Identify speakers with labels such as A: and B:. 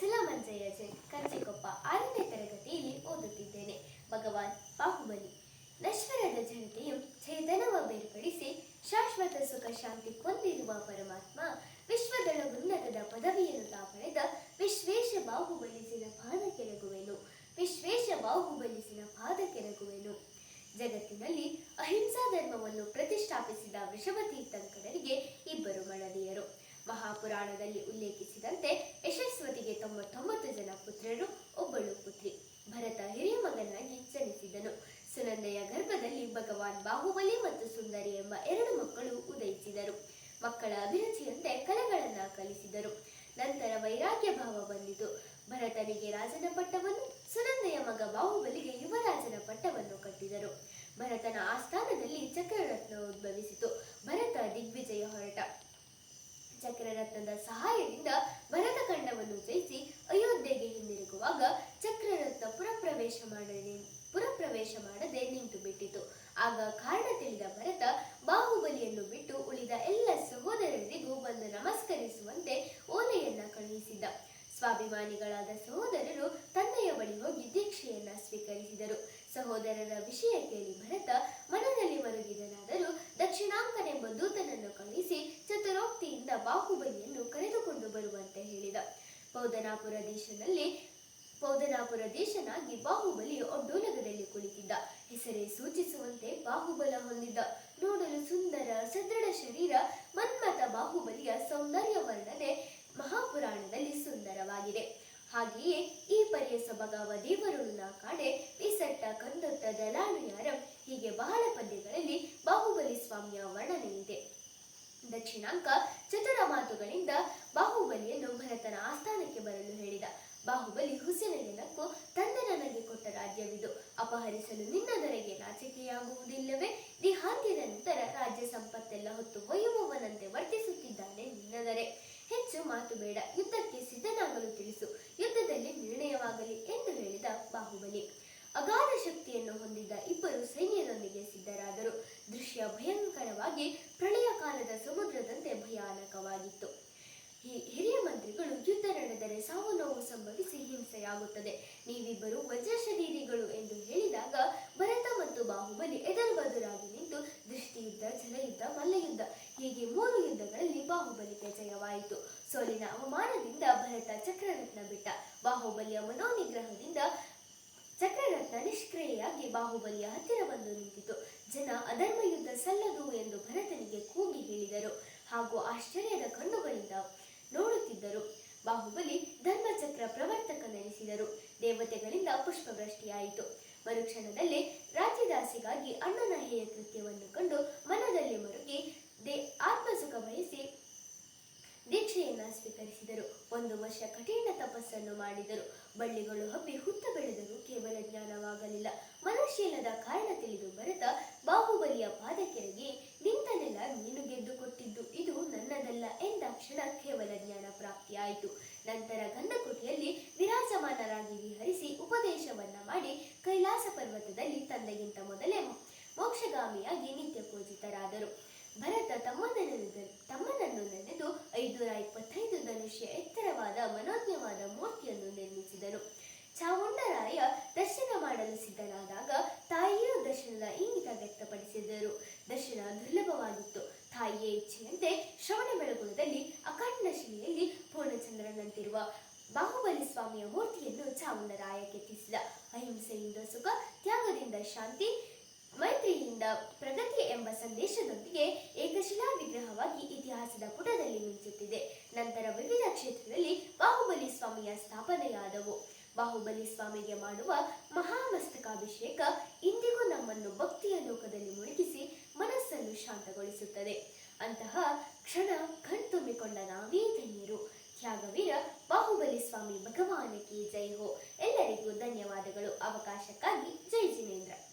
A: ಜೈ ಕಂಚಿಕೊಪ್ಪ ಆರನೇ ತರಗತಿಯಲ್ಲಿ ಓದುತ್ತಿದ್ದೇನೆ. ಭಗವಾನ್ ಬಾಹುಬಲಿ ನಶ್ವರದ ಜನತೆಯು ಚೇತನವ ಬೇರ್ಪಡಿಸಿ ಶಾಶ್ವತ ಸುಖ ಶಾಂತಿ ಹೊಂದಿರುವ ಪರಮಾತ್ಮ ವಿಶ್ವದಳ ಉನ್ನತದ ಪದವಿಯನ್ನು ತಾ ಪಡೆದ ವಿಶ್ವೇಶ ಬಾಹುಬಲಿಸಿನ ಪಾದ ಕೆರಗುವೆನು. ವಿಶ್ವೇಶ ಬಾಹುಬಲಿಸಿನ ಪಾದ ಕೆರಗುವೆನು. ಜಗತ್ತಿನಲ್ಲಿ ಅಹಿಂಸಾ ಧರ್ಮವನ್ನು ಪ್ರತಿಷ್ಠಾಪಿಸಿದ ವೃಷಭತೀರ್ಥಂಕರರಿಗೆ ಇಬ್ಬರು ಮಡದಿಯರು ಮಹಾಪುರಾಣದಲ್ಲಿ ಉಲ್ಲೇಖಿಸಿದಂತೆ ಯಶಸ್ವತಿಗೆ ತೊಂಬತ್ತೊಂಬತ್ತು ಜನ ಪುತ್ರರು, ಒಬ್ಬಳು ಪುತ್ರಿ. ಭರತ ಹಿರಿಯ ಮಗನಾಗಿ ಜನಿಸಿದನು. ಸುನಂದೆಯ ಗರ್ಭದಲ್ಲಿ ಭಗವಾನ್ ಬಾಹುಬಲಿ ಮತ್ತು ಸುಂದರಿ ಎಂಬ ಎರಡು ಮಕ್ಕಳು ಉದಯಿಸಿದರು. ಮಕ್ಕಳ ಅಭಿರುಚಿಯಂತೆ ಕಲೆಗಳನ್ನ ಕಲಿಸಿದರು. ನಂತರ ವೈರಾಗ್ಯ ಭಾವ ಬಂದಿತು. ಭರತನಿಗೆ ರಾಜನ ಪಟ್ಟವನ್ನು, ಸುನಂದೆಯ ಮಗ ಬಾಹುಬಲಿಗೆ ಯುವರಾಜನ ಪಟ್ಟವನ್ನು ಕಟ್ಟಿದರು. ಭರತನ ಆಸ್ಥಾನದಲ್ಲಿ ಚಕ್ರರತ್ನ ಉದ್ಭವಿಸಿತು. ಭರತ ದಿಗ್ವಿಜಯ ಹೊರಟ. ಚಕ್ರರತ್ನದ ಸಹಾಯದಿಂದ ಭರತಖಂಡವನ್ನು ಭರತ ಬಾಹುಬಲಿಯನ್ನು ಬಿಟ್ಟು ಉಳಿದ ಎಲ್ಲ ಸಹೋದರರಿಗೂ ಬಂದು ನಮಸ್ಕರಿಸುವಂತೆ ಓಲೆಯನ್ನ ಕಳುಹಿಸಿದ ಸ್ವಾಭಿಮಾನಿಗಳಾದ ಸಹೋದರರು ತಂದೆಯ ಬಳಿ ಹೋಗಿ ದೀಕ್ಷೆಯನ್ನ ಸ್ವೀಕರಿಸಿದರು. ಸಹೋದರರ ವಿಷಯ ಕೇಳಿ ಭರತ ಮನದಲ್ಲಿ ಮರುಗಿದನಾದರೂ ದಕ್ಷಿಣಾಂಕನೆಂಬ ದೂತನನ್ನು ಕಳುಹಿಸಿ ಚತುರೋಕ್ತಿಯಿಂದ ಬಾಹುಬಲಿಯನ್ನು ಕರೆದುಕೊಂಡು ಬರುವಂತೆ ಹೇಳಿದ. ಪೌದನಾಪುರದೀಶನಲ್ಲಿ ಪೌದನಾಪುರದೀಶನಾಗಿ ಬಾಹುಬಲಿ ಒಡ್ಡು ಹೆಸರೇ ಸೂಚಿಸುವಂತೆ ಬಾಹುಬಲ ಹೊಂದಿದ್ದ ನೋಡಲು ಸುಂದರ ಸದೃಢ ಶರೀರ ಮನ್ಮತ ಬಾಹುಬಲಿಯ ಸೌಂದರ್ಯ ವರ್ಣನೆ ಮಹಾಪುರಾಣದಲ್ಲಿ ಸುಂದರವಾಗಿದೆ. ಹಾಗೆಯೇ ಈ ಪರಿಯ ಸೊಬಗಾವ ದೇವರುಳ್ಳ ಕಾಡೆ ವಿಸಟ್ಟ ಕಂದೊತ್ತ ದಲಾಳುಯಾರಂ ಹೀಗೆ ಬಹಳ ಪದ್ಯಗಳಲ್ಲಿ ಬಾಹುಬಲಿ ಸ್ವಾಮಿಯ ವರ್ಣನೆ ಇದೆ. ದಕ್ಷಿಣಾಂಕ ಚತುರ ಮಾತುಗಳಿಂದ ಬಾಹುಬಲಿಯನ್ನು ಭರತನ ಆಸ್ಥಾನಕ್ಕೆ ಬರಲು ಹೇಳಿದ. ಬಾಹುಬಲಿ ಹುಸಿನ ತಂದೆ ನನಗೆ ಕೊಟ್ಟ ರಾಜ್ಯವಿದು. ಅಪಹರಿಸಲು ನಿನ್ನದರೆಗೆ ನಾಚಿಕೆಯಾಗುವುದಿಲ್ಲವೇ? ದೇಹಾಂತ್ಯದ ನಂತರ ರಾಜ್ಯ ಸಂಪತ್ತೆಲ್ಲ ಹೊತ್ತು ಒಯ್ಯುವವನಂತೆ ವರ್ತಿಸುತ್ತಿದ್ದಾನೆ ನಿನ್ನದರೆ. ಹೆಚ್ಚು ಮಾತು ಬೇಡ, ಯುದ್ಧಕ್ಕೆ ಸಿದ್ಧನಾಗಲು ತಿಳಿಸು. ಯುದ್ಧದಲ್ಲಿ ನಿರ್ಣಯವಾಗಲಿ ಎಂದು ಹೇಳಿದ ಬಾಹುಬಲಿ. ಅಗಾಧ ಶಕ್ತಿಯನ್ನು ಹೊಂದಿದ್ದ ಇಬ್ಬರು ಸೈನ್ಯದೊಂದಿಗೆ ಸಿದ್ಧರಾದರು. ದೃಶ್ಯ ಭಯಂಕರವಾಗಿ ಪ್ರಳಯ ಕಾಲದ ಸಮುದ್ರದಂತೆ ಭಯಾನಕವಾಗಿತ್ತು. ಹಿರಿಯ ಮಂತ್ರಿಗಳು ಯುದ್ಧ ನಡೆದರೆ ಸಾವು ನೋವು ಸಂಭವಿಸಿ ಹಿಂಸೆಯಾಗುತ್ತದೆ. ನೀವಿಬ್ಬರು ವಜ್ರಶರೀರಿಗಳು ಎಂದು ಹೇಳಿದಾಗ ಭರತ ಮತ್ತು ಬಾಹುಬಲಿ ಎದುರು ಬದುರಾಗಿ ನಿಂತು ದೃಷ್ಟಿಯುದ್ಧ, ಜಲಯುದ್ಧ, ಮಲ್ಲಯುದ್ಧ, ಹೀಗೆ ಮೂರು ಯುದ್ಧಗಳಲ್ಲಿ ಬಾಹುಬಲಿಗೆ ಜಯವಾಯಿತು. ಸೋಲಿನ ಅವಮಾನದಿಂದ ಭರತ ಚಕ್ರರತ್ನ ಬಿಟ್ಟ. ಬಾಹುಬಲಿಯ ಮನೋನಿಗ್ರಹದಿಂದ ಚಕ್ರರತ್ನ ನಿಷ್ಕ್ರಿಯೆಯಾಗಿ ಬಾಹುಬಲಿಯ ಹತ್ತಿರ ಬಂದು ನಿಂತಿತು. ಜನ ಅಧರ್ಮ ಯುದ್ಧ ಸಲ್ಲದು ಎಂದು ಭರತನಿಗೆ ಕೂಗಿ ಹೇಳಿದರು. ಹಾಗೂ ಆಶ್ಚರ್ಯದ ಕಣ್ಣುಗಳಿಂದ ನೋಡುತ್ತಿದ್ದರು ಬಾಹುಬಲಿ ಧರ್ಮಚಕ್ರ ಪ್ರವರ್ತಕನೆನಿಸಿದರು ದೇವತೆಗಳಿಂದ ಪುಷ್ಪವೃಷ್ಟಿಯಾಯಿತು. ಮರುಕ್ಷಣದಲ್ಲಿ ರಾಜ್ಯದಾಸಿಗಾಗಿ ಅಣ್ಣನ ಹೇಯ ಕೃತ್ಯವನ್ನು ಕಂಡು ಮನದಲ್ಲಿ ಮರುಗಿ ದೇ ಆತ್ಮಸುಖ ಬಯಸಿ ದೀಕ್ಷೆಯನ್ನ ಸ್ವೀಕರಿಸಿದರು. ಒಂದು ವರ್ಷ ಕಠಿಣ ತಪಸ್ಸನ್ನು ಮಾಡಿದರು. ಬಳ್ಳಿಗಳು ಹಬ್ಬಿ ಹುತ್ತ ಬೆಳೆದರೂ ಕೇವಲ ಜ್ಞಾನವಾಗಲಿಲ್ಲ. ಮನಶೀಲದ ಕಾರಣ ತಿಳಿದು ಪ್ರಾಪ್ತಿಯಾಯಿತು. ನಂತರ ಗಂಧಕುಟಿಯಲ್ಲಿ ವಿರಾಜಮಾನರಾಗಿ ವಿಹರಿಸಿ ಉಪದೇಶವನ್ನ ಮಾಡಿ ಕೈಲಾಸ ಪರ್ವತದಲ್ಲಿ ತಂದೆಗಿಂತ ಮೊದಲೇ ಮೋಕ್ಷಗಾಮಿಯಾಗಿ ನಿತ್ಯ ಪೂಜಿತರಾದರು. ಭರತ ತಮ್ಮನನ್ನು ತಮ್ಮನನ್ನು ನೆನೆದು ಐದುನೂರ ಇಪ್ಪತ್ತೈದು ಧನುಷ್ಯ ಎತ್ತರವಾದ ಮನೋಜ್ಞವಾದ ಮೂರ್ತಿಯನ್ನು ನಿರ್ಮಿಸಿದರು. ಚಾವುಂಡರಾಯ ದರ್ಶನ ಮಾಡಲು ಸಿದ್ಧನಾದಾಗ ತಾಯಿಯೂ ದರ್ಶನದ ಇಂಗಿತ ವ್ಯಕ್ತಪಡಿಸಿದರು. ದರ್ಶನ ದುರ್ಲಭವಾಗಿತ್ತು. ತಾಯಿಯ ಇಚ್ಛೆಯಂತೆ ಶ್ರವಣ ಬೆಳಗುಳದಲ್ಲಿ ಪೂರ್ಣಚಂದ್ರನಂತಿರುವ ಬಾಹುಬಲಿ ಸ್ವಾಮಿಯ ಮೂರ್ತಿಯನ್ನು ಚಾಮುಂಡರಾಯ ಕೆತ್ತಿಸಿದ. ಅಹಿಂಸೆಯಿಂದ ಸುಖ, ತ್ಯಾಗದಿಂದ ಶಾಂತಿ, ಮೈತ್ರಿಯಿಂದ ಪ್ರಗತಿ ಎಂಬ ಸಂದೇಶದೊಂದಿಗೆ ಏಕಶಿಲಾ ವಿಗ್ರಹವಾಗಿ ಇತಿಹಾಸದ ಪುಟದಲ್ಲಿ ಮಿಂಚುತ್ತಿದೆ. ನಂತರ ವಿವಿಧ ಕ್ಷೇತ್ರದಲ್ಲಿ ಬಾಹುಬಲಿ ಸ್ವಾಮಿಯ ಸ್ಥಾಪನೆಯಾದವು. ಬಾಹುಬಲಿ ಸ್ವಾಮಿಗೆ ಮಾಡುವ ಮಹಾಮಸ್ತಕಾಭಿಷೇಕ ಇಂದಿಗೂ ನಮ್ಮನ್ನು ಭಕ್ತಿಯ ಲೋಕದಲ್ಲಿ ಮುಳುಗಿಸಿ ಮನಸ್ಸನ್ನು ಶಾಂತಗೊಳಿಸುತ್ತದೆ. ಅಂತಹ ಕ್ಷಣ ಸ್ವಾಮಿ ಭಗವಾನಕ್ಕೆ ಜೈ ಹೋ. ಎಲ್ಲರಿಗೂ ಧನ್ಯವಾದಗಳು. ಅವಕಾಶಕ್ಕಾಗಿ ಜೈ ಜಿನೇಂದ್ರ.